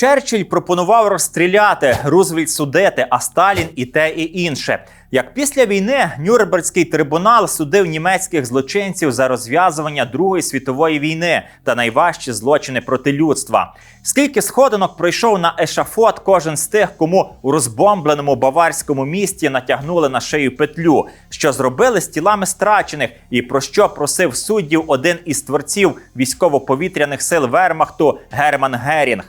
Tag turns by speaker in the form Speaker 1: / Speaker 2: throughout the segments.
Speaker 1: Черчилль пропонував розстріляти, Рузвельт судити, а Сталін і те, і інше. Як після війни Нюрнберзький трибунал судив німецьких злочинців за розв'язування Другої світової війни та найважчі злочини проти людства. Скільки сходинок пройшов на ешафот кожен з тих, кому у розбомбленому баварському місті натягнули на шию петлю, що зробили з тілами страчених, і про що просив суддів один із творців військово-повітряних сил Вермахту Герман Герінг.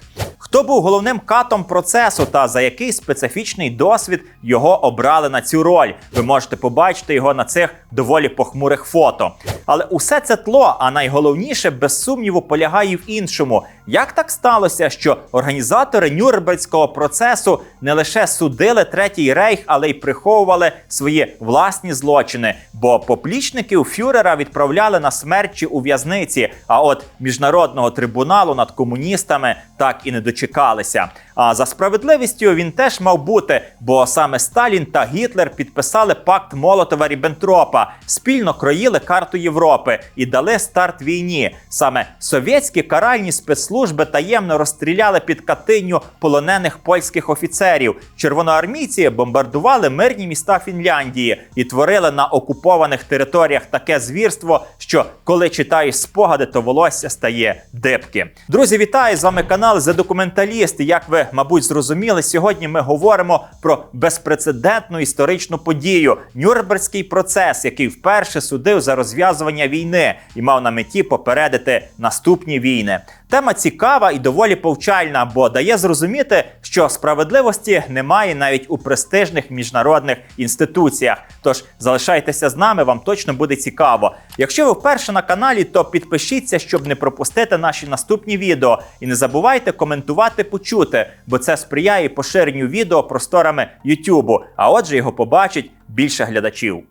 Speaker 1: Хто був головним катом процесу та за який специфічний досвід його обрали на цю роль? Ви можете побачити його на цих доволі похмурих фото. Але усе це тло, а найголовніше, без сумніву, полягає в іншому. Як так сталося, що організатори Нюрнберзького процесу не лише судили третій рейх, але й приховували свої власні злочини? Бо поплічників фюрера відправляли на смерть чи у в'язниці. А от міжнародного трибуналу над комуністами так і не дочекалися. А за справедливістю він теж мав бути, бо саме Сталін та Гітлер підписали пакт Молотова Ріббентропа, спільно кроїли карту Європи і дали старт війні. Саме совєтські каральні спецслужби таємно розстріляли під Катиню полонених польських офіцерів. Червоноармійці бомбардували мирні міста Фінляндії і творили на окупованих територіях таке звірство, що коли читаєш спогади, то волосся стає дибки. Друзі, вітаю з вами канал The Документаліст. І Як ви, мабуть, зрозуміли, сьогодні ми говоримо про безпрецедентну історичну подію Нюрнберзький процес, який вперше судив за розв'язування війни і мав на меті попередити наступні війни. Тема цікава і доволі повчальна, бо дає зрозуміти, що справедливості немає навіть у престижних міжнародних інституціях. Тож залишайтеся з нами, вам точно буде цікаво. Якщо ви вперше на каналі, то підпишіться, щоб не пропустити наші наступні відео. І не забувайте коментувати, почути, бо це сприяє поширенню відео просторами Ютубу. А отже, його побачить більше глядачів.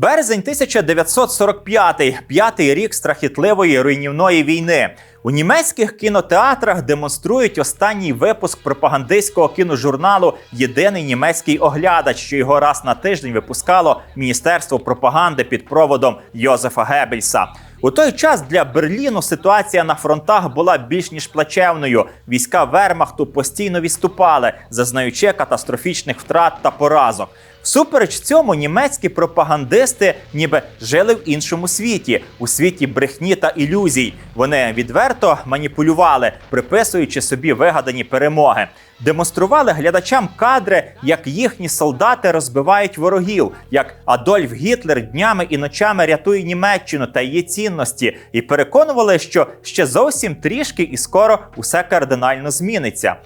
Speaker 1: Березень 1945, п'ятий рік страхітливої руйнівної війни. У німецьких кінотеатрах демонструють останній випуск пропагандистського кіножурналу Єдиний німецький оглядач, що його раз на тиждень випускало Міністерство пропаганди під проводом Йозефа Геббельса. У той час для Берліну ситуація на фронтах була більш ніж плачевною. Війська Вермахту постійно відступали, зазнаючи катастрофічних втрат та поразок. Всупереч цьому німецькі пропагандисти ніби жили в іншому світі, у світі брехні та ілюзій. Вони відверто маніпулювали, приписуючи собі вигадані перемоги. Демонстрували глядачам кадри, як їхні солдати розбивають ворогів, як Адольф Гітлер днями і ночами рятує Німеччину та її цінності, і переконували, що ще зовсім трішки і скоро усе кардинально зміниться.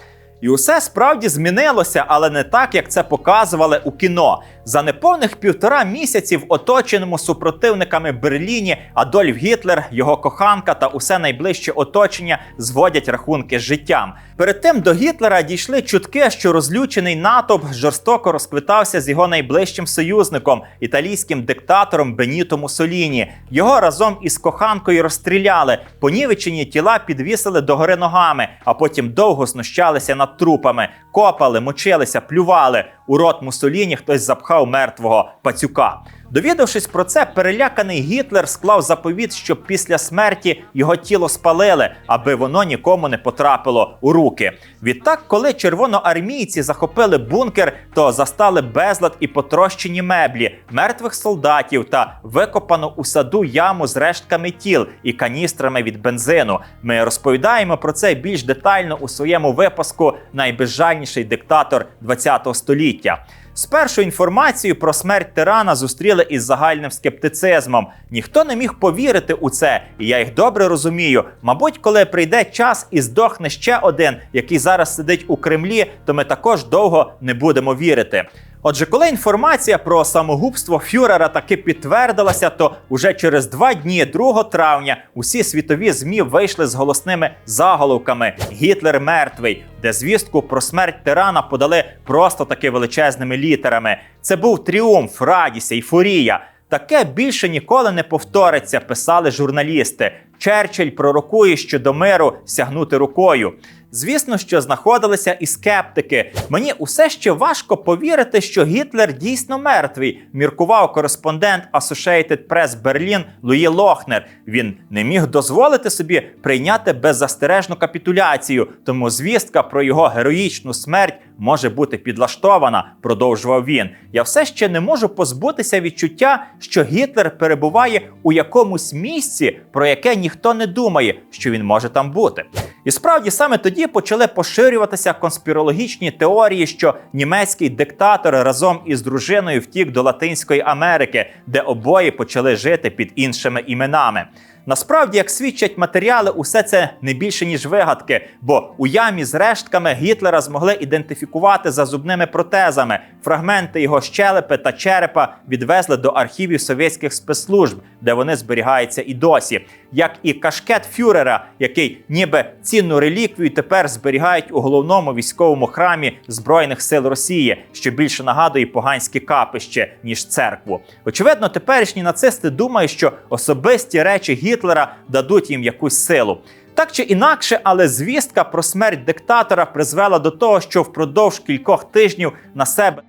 Speaker 1: І усе справді змінилося, але не так, як це показували у кіно. За неповних півтора місяці в оточеному супротивниками Берліні Адольф Гітлер, його коханка та усе найближче оточення зводять рахунки з життям. Перед тим до Гітлера дійшли чутки, що розлючений натовп жорстоко розквитався з його найближчим союзником, італійським диктатором Беніто Муссоліні. Його разом із коханкою розстріляли, понівечені тіла підвісили догори ногами, а потім довго знущалися над трупами, копали, мочилися, плювали. У рот Мусоліні хтось запхав мертвого пацюка. Довідавшись про це, переляканий Гітлер склав заповіт, щоб після смерті його тіло спалили, аби воно нікому не потрапило у руки. Відтак, коли червоноармійці захопили бункер, то застали безлад і потрощені меблі, мертвих солдатів та викопану у саду яму з рештками тіл і каністрами від бензину. Ми розповідаємо про це більш детально у своєму випуску Найбезжальніший диктатор ХХ століття. Спершу інформацію про смерть тирана зустріли із загальним скептицизмом. Ніхто не міг повірити у це, і я їх добре розумію. Мабуть, коли прийде час і здохне ще один, який зараз сидить у Кремлі, то ми також довго не будемо вірити. Отже, коли інформація про самогубство Фюрера таки підтвердилася, то уже через два дні, 2 травня, усі світові змі вийшли з голосними заголовками Гітлер мертвий, де звістку про смерть тирана подали просто таки величезними літерами. Це був тріумф, радість, ейфорія. Таке більше ніколи не повториться, писали журналісти. Черчилль пророкує, що до миру сягнути рукою. Звісно, що знаходилися і скептики. Мені усе ще важко повірити, що Гітлер дійсно мертвий, міркував кореспондент Associated Press Берлін Луї Лохнер. Він не міг дозволити собі прийняти беззастережну капітуляцію, тому звістка про його героїчну смерть може бути підлаштована, продовжував він. Я все ще не можу позбутися відчуття, що Гітлер перебуває у якомусь місці, про яке ніхто не думає, що він може там бути. І справді саме тоді почали поширюватися конспірологічні теорії, що німецький диктатор разом із дружиною втік до Латинської Америки, де обоє почали жити під іншими іменами. Насправді, як свідчать матеріали, усе це не більше ніж вигадки, бо у ямі з рештками Гітлера змогли ідентифікувати за зубними протезами. Фрагменти його щелепи та черепа відвезли до архівів совєтських спецслужб, де вони зберігаються і досі, як і кашкет фюрера, який ніби цінну реліквію тепер зберігають у головному військовому храмі Збройних сил Росії, що більше нагадує поганське капище ніж церкву. Очевидно, теперішні нацисти думають, що особисті речі Гітлера дадуть їм якусь силу. Так чи інакше, але звістка про смерть диктатора призвела до того, що впродовж кількох тижнів на себе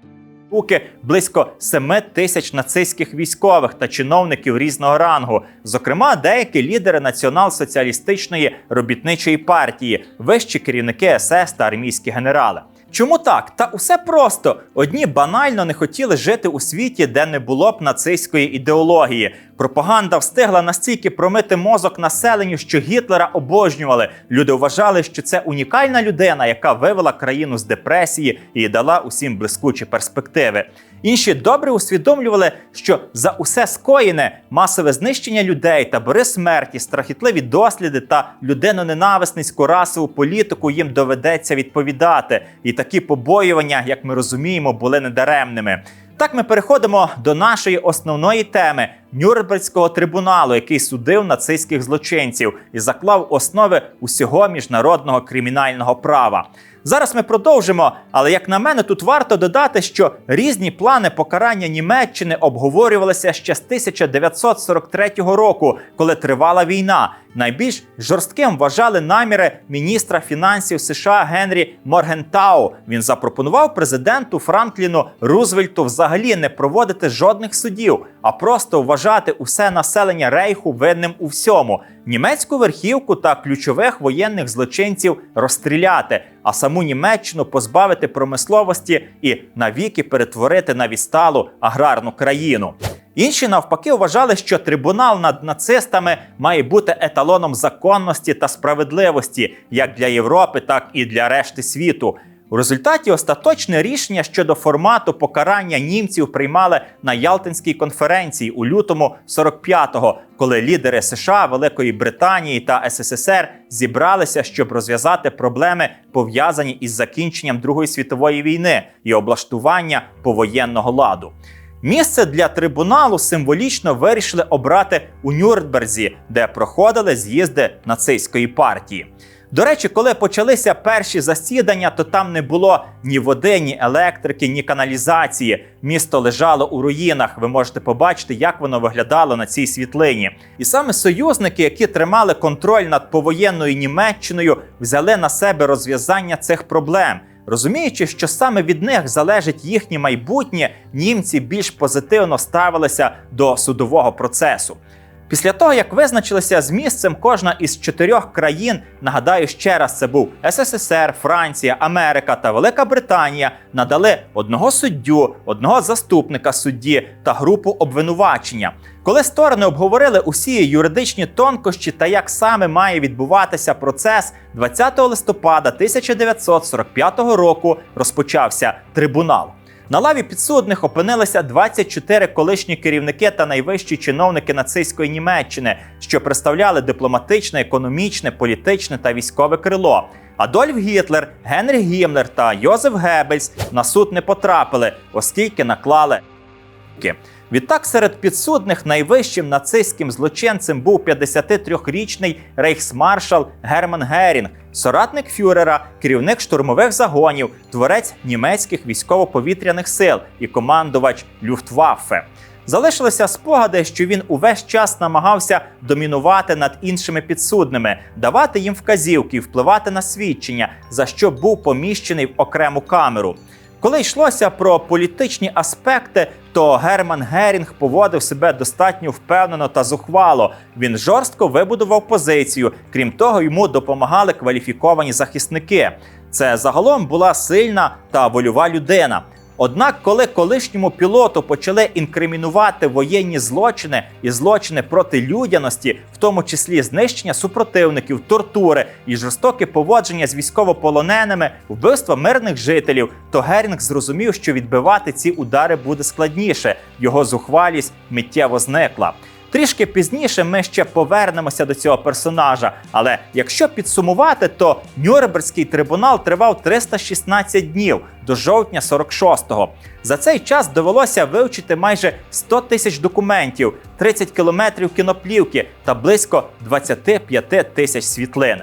Speaker 1: руки близько 7 тисяч нацистських військових та чиновників різного рангу, зокрема деякі лідери націонал-соціалістичної робітничої партії, вищі керівники СС та армійські генерали. Чому так? Та усе просто одні банально не хотіли жити у світі, де не було б нацистської ідеології. Пропаганда встигла настільки промити мозок населенню, що Гітлера обожнювали. Люди вважали, що це унікальна людина, яка вивела країну з депресії і дала усім блискучі перспективи. Інші добре усвідомлювали, що за усе скоєне масове знищення людей, табори смерті, страхітливі досліди та людиноненависницьку расову політику їм доведеться відповідати. І такі побоювання, як ми розуміємо, були недаремними. Так ми переходимо до нашої основної теми Нюрнберзького трибуналу, який судив нацистських злочинців і заклав основи усього міжнародного кримінального права. Зараз ми продовжимо, але як на мене, тут варто додати, що різні плани покарання Німеччини обговорювалися ще з 1943 року, коли тривала війна. Найбільш жорстким вважали наміри міністра фінансів США Генрі Моргентау. Він запропонував президенту Франкліну Рузвельту взагалі не проводити жодних судів, а просто вважати усе населення рейху винним у всьому. Німецьку верхівку та ключових воєнних злочинців розстріляти, а саму Німеччину позбавити промисловості і навіки перетворити на відсталу аграрну країну. Інші навпаки вважали, що трибунал над нацистами має бути еталоном законності та справедливості як для Європи, так і для решти світу. У результаті остаточне рішення щодо формату покарання німців приймали на Ялтинській конференції у лютому 45-го, коли лідери США, Великої Британії та СССР зібралися, щоб розв'язати проблеми, пов'язані із закінченням Другої світової війни і облаштування повоєнного ладу. Місце для трибуналу символічно вирішили обрати у Нюрнберзі, де проходили з'їзди нацистської партії. До речі, коли почалися перші засідання, то там не було ні води, ні електрики, ні каналізації. Місто лежало у руїнах. Ви можете побачити, як воно виглядало на цій світлині. І саме союзники, які тримали контроль над повоєнною Німеччиною, взяли на себе розв'язання цих проблем. Розуміючи, що саме від них залежить їхнє майбутнє, німці більш позитивно ставилися до судового процесу. Після того, як визначилися з місцем, кожна із чотирьох країн, нагадаю ще раз, це був СССР, Франція, Америка та Велика Британія, надали одного суддю, одного заступника судді та групу обвинувачення. Коли сторони обговорили усі юридичні тонкощі та як саме має відбуватися процес, 20 листопада 1945 року розпочався трибунал. На лаві підсудних опинилися 24 колишні керівники та найвищі чиновники нацистської Німеччини, що представляли дипломатичне, економічне, політичне та військове крило. Адольф Гітлер, Генрі Гімлер та Йозеф Геббельс на суд не потрапили, оскільки наклали. Відтак, серед підсудних найвищим нацистським злочинцем був 53-річний рейхсмаршал Герман Герінг, соратник фюрера, керівник штурмових загонів, творець німецьких військово-повітряних сил і командувач Люфтваффе. Залишилися спогади, що він увесь час намагався домінувати над іншими підсудними, давати їм вказівки, впливати на свідчення, за що був поміщений в окрему камеру. Коли йшлося про політичні аспекти, то Герман Герінг поводив себе достатньо впевнено та зухвало. Він жорстко вибудував позицію. Крім того, йому допомагали кваліфіковані захисники. Це загалом була сильна та вольова людина. Однак, коли колишньому пілоту почали інкримінувати воєнні злочини і злочини проти людяності, в тому числі знищення супротивників, тортури і жорстоке поводження з військовополоненими, вбивства мирних жителів, то Герінг зрозумів, що відбивати ці удари буде складніше. Його зухвалість миттєво зникла. Трішки пізніше ми ще повернемося до цього персонажа. Але якщо підсумувати, то Нюрнберзький трибунал тривав 316 днів до жовтня 46-го. За цей час довелося вивчити майже 100 тисяч документів, 30 кілометрів кіноплівки та близько 25 тисяч світлин.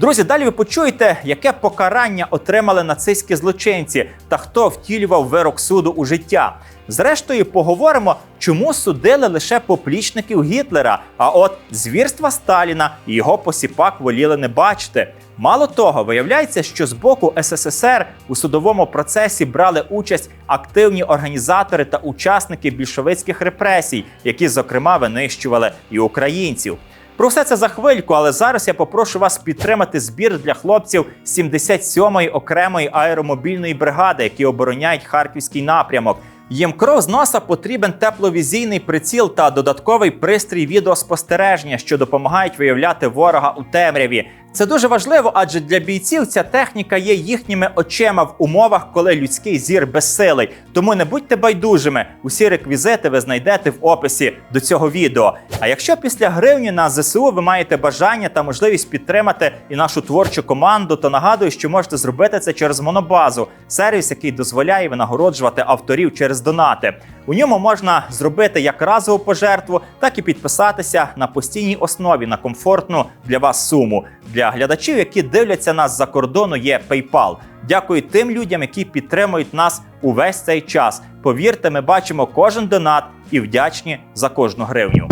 Speaker 1: Друзі, далі ви почуєте, яке покарання отримали нацистські злочинці та хто втілював вирок суду у життя. Зрештою, поговоримо, чому судили лише поплічників Гітлера, а от звірства Сталіна і його посіпак воліли не бачити. Мало того, виявляється, що з боку СССР у судовому процесі брали участь активні організатори та учасники більшовицьких репресій, які, зокрема, винищували і українців. Про все це за хвильку, але зараз я попрошу вас підтримати збір для хлопців 77-ї окремої аеромобільної бригади, які обороняють харківський напрямок. Їм кров з носа потрібен тепловізійний приціл та додатковий пристрій відеоспостереження, що допомагають виявляти ворога у темряві. Це дуже важливо, адже для бійців ця техніка є їхніми очима в умовах, коли людський зір безсилий. Тому не будьте байдужими. Усі реквізити ви знайдете в описі до цього відео. А якщо після гривні на ЗСУ ви маєте бажання та можливість підтримати і нашу творчу команду, то нагадую, що можете зробити це через монобазу, сервіс, який дозволяє винагороджувати авторів через донати. У ньому можна зробити як разову пожертву, так і підписатися на постійній основі на комфортну для вас суму. Для глядачів, які дивляться нас за кордону, є PayPal. Дякую тим людям, які підтримують нас увесь цей час. Повірте, ми бачимо кожен донат і вдячні за кожну гривню.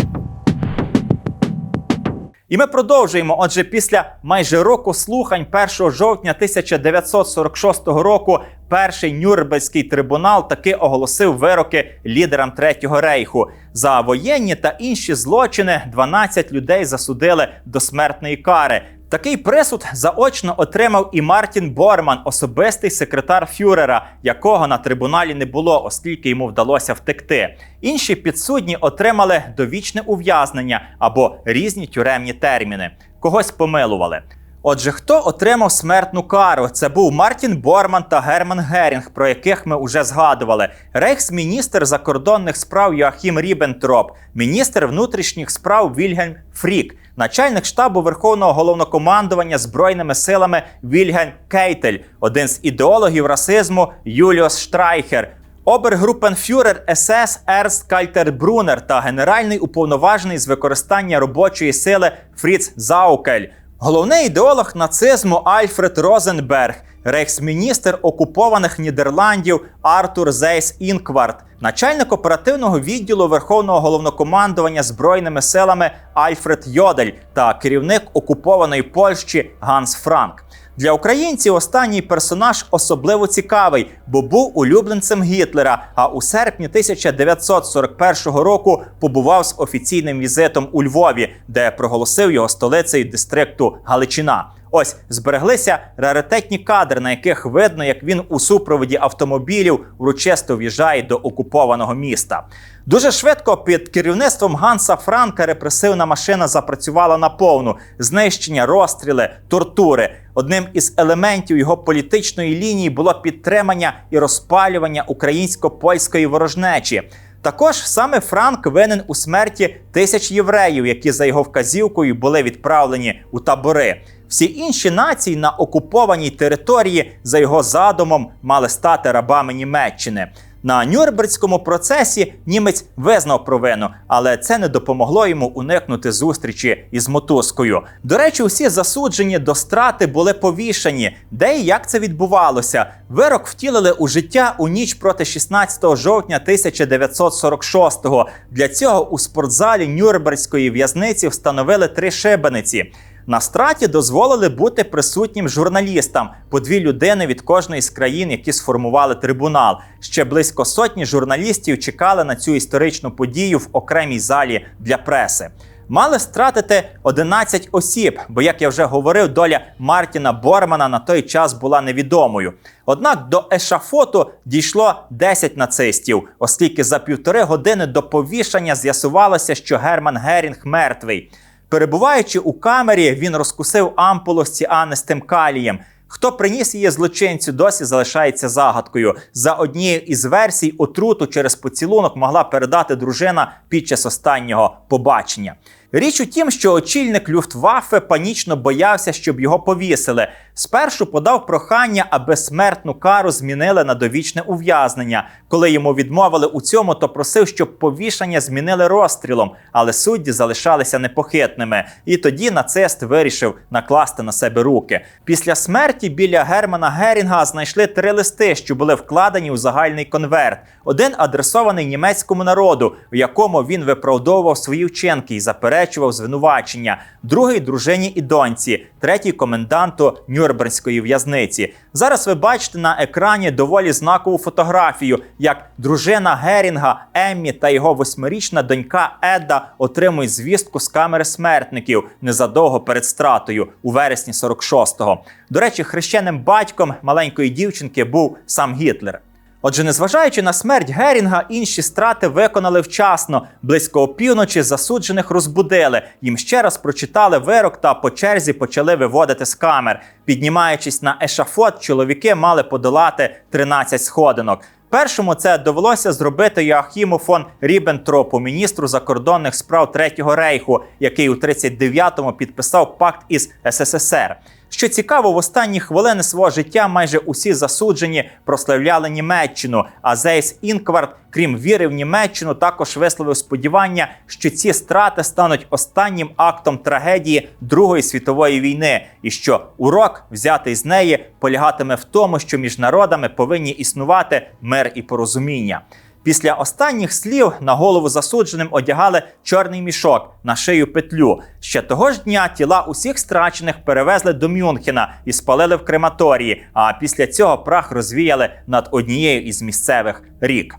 Speaker 1: І ми продовжуємо. Отже, після майже року слухань 1 жовтня 1946 року перший Нюрнберзький трибунал таки оголосив вироки лідерам Третього рейху за воєнні та інші злочини. 12 людей засудили до смертної кари. Такий присуд заочно отримав і Мартін Борман, особистий секретар Фюрера, якого на трибуналі не було, оскільки йому вдалося втекти. Інші підсудні отримали довічне ув'язнення або різні тюремні терміни. Когось помилували. Отже, хто отримав смертну кару? Це був Мартін Борман та Герман Герінг, про яких ми вже згадували. Рейхсміністр закордонних справ Йоахім Рібентроп, міністр внутрішніх справ Вільгельм Фрік, начальник штабу Верховного головнокомандування збройними силами Вільгельм Кейтель, один з ідеологів расизму Юліус Штрайхер. Обергрупенфюрер СС Ерст Кальтербрунер та генеральний уповноважений з використання робочої сили Фріц Заукель. Головний ідеолог нацизму Альфред Розенберг, рейхсміністр окупованих Нідерландів Артур Зейс Інкварт, начальник оперативного відділу Верховного головнокомандування збройними силами Альфред Йодель та керівник окупованої Польщі Ганс Франк. Для українців останній персонаж особливо цікавий, бо був улюбленцем Гітлера. А у серпні 1941 року побував з офіційним візитом у Львові, де проголосив його столицею дистрикту Галичина. Ось збереглися раритетні кадри, на яких видно, як він у супроводі автомобілів урочисто в'їжджає до окупованого міста. Дуже швидко під керівництвом Ганса Франка репресивна машина запрацювала на повну знищення, розстріли, тортури. Одним із елементів його політичної лінії було підтримання і розпалювання українсько-польської ворожнечі. Також саме Франк винен у смерті тисяч євреїв, які за його вказівкою були відправлені у табори. Всі інші нації на окупованій території за його задумом мали стати рабами Німеччини. На Нюрнберзькому процесі німець визнав провину, але це не допомогло йому уникнути зустрічі із мотузкою. До речі, усі засуджені до страти були повішані. Де і як це відбувалося? Вирок втілили у життя у ніч проти 16 жовтня 1946-го. Для цього у спортзалі Нюрнберзької в'язниці встановили три шибениці. На страті дозволили бути присутнім журналістам по дві людини від кожної з країн, які сформували трибунал. Ще близько сотні журналістів чекали на цю історичну подію в окремій залі для преси. Мали стратити 11 осіб, бо, як я вже говорив, доля Мартіна Бормана на той час була невідомою. Однак до ешафоту дійшло 10 нацистів, оскільки за півтори години до повішання з'ясувалося, що Герман Герінг мертвий. Перебуваючи у камері, він розкусив ампулу з ціанистим калієм. Хто приніс її злочинцю, досі залишається загадкою. За однією із версій, отруту через поцілунок могла передати дружина під час останнього побачення. Річ у тім, що очільник Люфтваффе панічно боявся, щоб його повісили. Спершу подав прохання, аби смертну кару змінили на довічне ув'язнення. Коли йому відмовили у цьому, то просив, щоб повішання змінили розстрілом, але судді залишалися непохитними. І тоді нацист вирішив накласти на себе руки. Після смерті біля Германа Герінга знайшли три листи, що були вкладені у загальний конверт. Один адресований німецькому народу, в якому він виправдовував свої вчинки і заперечував звинувачення. Другий дружині і доньці, третій коменданту Нюрнберзької в'язниці. Зараз ви бачите на екрані доволі знакову фотографію, як дружина Герінга Еммі та його восьмирічна донька Едда отримують звістку з камери смертників незадовго перед стратою у вересні 46-го. До речі, хрещеним батьком маленької дівчинки був сам Гітлер. Отже, незважаючи на смерть Герінга, інші страти виконали вчасно. Близько опівночі засуджених розбудили. Їм ще раз прочитали вирок та по черзі почали виводити з камер. Піднімаючись на ешафот, чоловіки мали подолати 13 сходинок. Першому це довелося зробити Яахіму фон Ріббентропу, міністру закордонних справ Третього рейху, який у 39-му підписав пакт із СССР. Що цікаво, в останні хвилини свого життя майже усі засуджені прославляли Німеччину. А Зейс Інкварт, крім віри в Німеччину, також висловив сподівання, що ці страти стануть останнім актом трагедії Другої світової війни, і що урок, взятий з неї, полягатиме в тому, що між народами повинні існувати мир і порозуміння. Після останніх слів на голову засудженим одягали чорний мішок на шию петлю. Ще того ж дня тіла усіх страчених перевезли до Мюнхена і спалили в крематорії. А після цього прах розвіяли над однією із місцевих рік.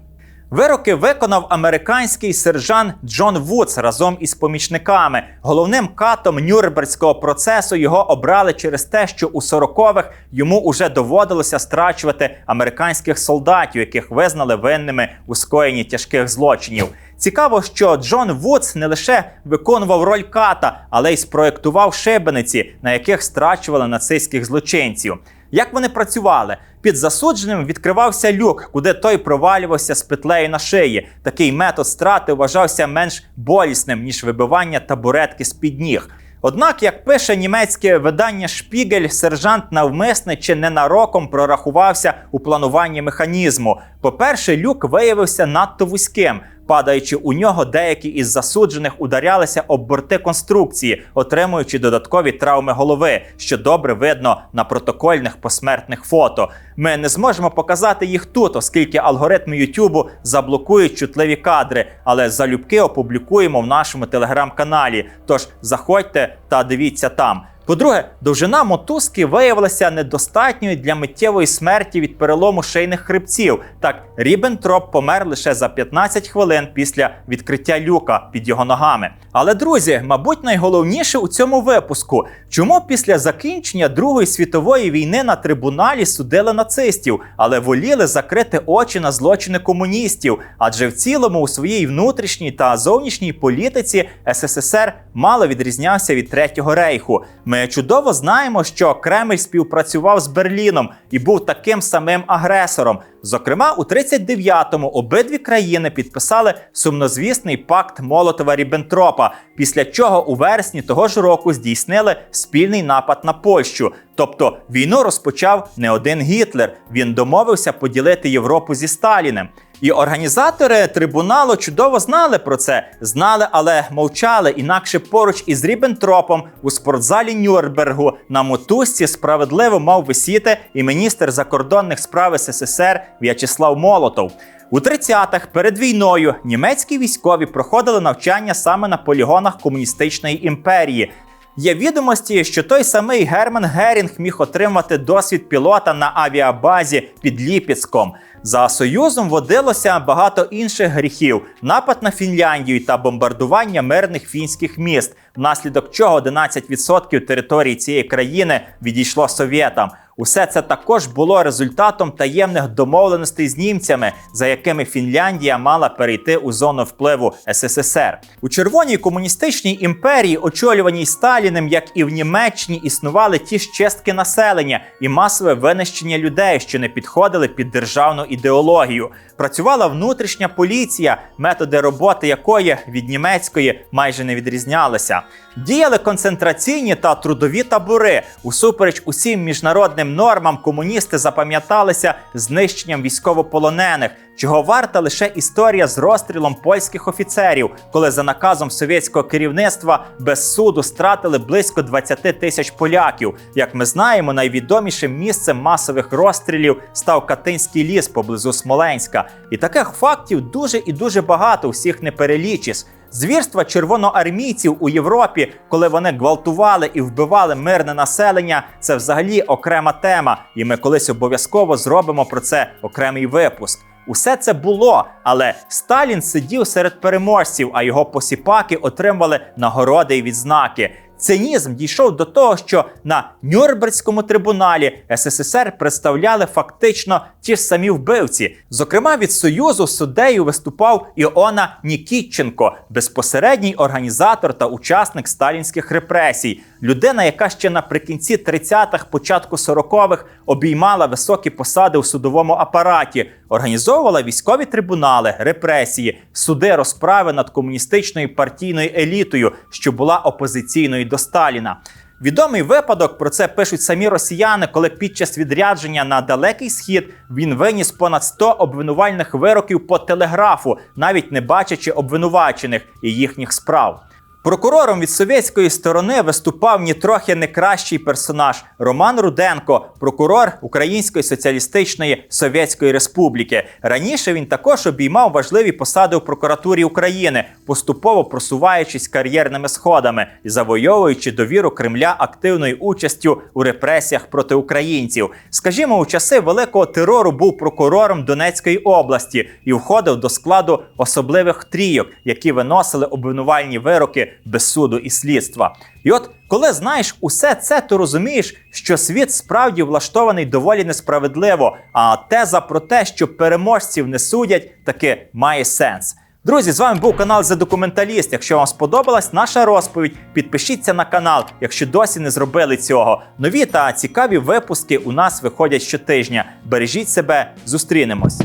Speaker 1: Вироки виконав американський сержант Джон Вудс разом із помічниками. Головним катом Нюрнберзького процесу його обрали через те, що у 40-х йому уже доводилося страчувати американських солдатів, яких визнали винними у скоєнні тяжких злочинів. Цікаво, що Джон Вудс не лише виконував роль ката, але й спроектував шибениці, на яких страчували нацистських злочинців. Як вони працювали? Під засудженим відкривався люк, куди той провалювався з петлею на шиї. Такий метод страти вважався менш болісним ніж вибивання табуретки з під ніг. Однак, як пише німецьке видання Шпігель, сержант навмисне чи ненароком прорахувався у плануванні механізму. По-перше, люк виявився надто вузьким. Падаючи у нього, деякі із засуджених ударялися об борти конструкції, отримуючи додаткові травми голови, що добре видно на протокольних посмертних фото. Ми не зможемо показати їх тут, оскільки алгоритми Ютубу заблокують чутливі кадри, але залюбки опублікуємо в нашому телеграм-каналі. Тож заходьте та дивіться там. По-друге, довжина мотузки виявилася недостатньою для миттєвої смерті від перелому шийних хребців. Так, Рібентроп помер лише за 15 хвилин після відкриття люка під його ногами. Але друзі, мабуть, найголовніше у цьому випуску, чому після закінчення Другої світової війни на трибуналі судили нацистів, але воліли закрити очі на злочини комуністів, адже в цілому у своїй внутрішній та зовнішній політиці СССР мало відрізнявся від Третього рейху. Ми чудово знаємо, що Кремль співпрацював з Берліном і був таким самим агресором. Зокрема, у 39-му обидві країни підписали сумнозвісний пакт Молотова Ріббентропа, після чого у вересні того ж року здійснили спільний напад на Польщу. Тобто війну розпочав не один Гітлер. Він домовився поділити Європу зі Сталіним. І організатори трибуналу чудово знали про це, знали, але мовчали. Інакше поруч із Ріббентропом у спортзалі Нюрнбергу на мотузці справедливо мав висіти і міністр закордонних справ СССР В'ячеслав Молотов. У 30-х перед війною німецькі військові проходили навчання саме на полігонах комуністичної імперії. Є відомості, що той самий Герман Герінг міг отримати досвід пілота на авіабазі під Ліпецьком. За союзом водилося багато інших гріхів: напад на Фінляндію та бомбардування мирних фінських міст, внаслідок чого 11% території цієї країни відійшло совєтам. Усе це також було результатом таємних домовленостей з німцями, за якими Фінляндія мала перейти у зону впливу СССР. У червоній комуністичній імперії, очолюваній Сталіним, як і в Німеччині, існували ті ж чистки населення і масове винищення людей, що не підходили під державну ідеологію. Працювала внутрішня поліція, методи роботи якої від німецької майже не відрізнялися. Діяли концентраційні та трудові табори. Усупереч усім міжнародним нормам, комуністи запам'яталися знищенням військовополонених, чого варта лише історія з розстрілом польських офіцерів, коли за наказом совєтського керівництва без суду стратили близько 20 тисяч поляків. Як ми знаємо, найвідомішим місцем масових розстрілів став Катинський ліс поблизу Смоленська. І таких фактів дуже і дуже багато, всіх не перелічиш. Звірства червоноармійців у Європі, коли вони гвалтували і вбивали мирне населення, це взагалі окрема тема, і ми колись обов'язково зробимо про це окремий випуск. Усе це було, але Сталін сидів серед переможців, а його посіпаки отримували нагороди і відзнаки. Цинізм дійшов до того, що на Нюрнберзькому трибуналі СССР представляли фактично ті ж самі вбивці. Зокрема, від Союзу суддею виступав Іона Нікітченко, безпосередній організатор та учасник сталінських репресій. Людина, яка ще наприкінці 30-х, початку 40-х обіймала високі посади у судовому апараті, організовувала військові трибунали, репресії, суди розправи над комуністичною партійною елітою, що була опозиційною до Сталіна. Відомий випадок про це пишуть самі росіяни, коли під час відрядження на далекий схід він виніс понад 100 обвинувальних вироків по телеграфу, навіть не бачачи обвинувачених і їхніх справ. Прокурором від совєтської сторони виступав нітрохи не кращий персонаж Роман Руденко, прокурор Української соціалістичної Совєтської Республіки. Раніше він також обіймав важливі посади у прокуратурі України, поступово просуваючись кар'єрними сходами і завойовуючи довіру Кремля активною участю у репресіях проти українців. Скажімо, у часи великого терору був прокурором Донецької області і входив до складу особливих трійок, які виносили обвинувальні вироки без суду і слідства. І от коли знаєш усе це, то розумієш, що світ справді влаштований доволі несправедливо. А теза про те, що переможців не судять, таки має сенс. Друзі, з вами був канал The Документаліст. Якщо вам сподобалась наша розповідь, підпишіться на канал, якщо досі не зробили цього. Нові та цікаві випуски у нас виходять щотижня. Бережіть себе, зустрінемось.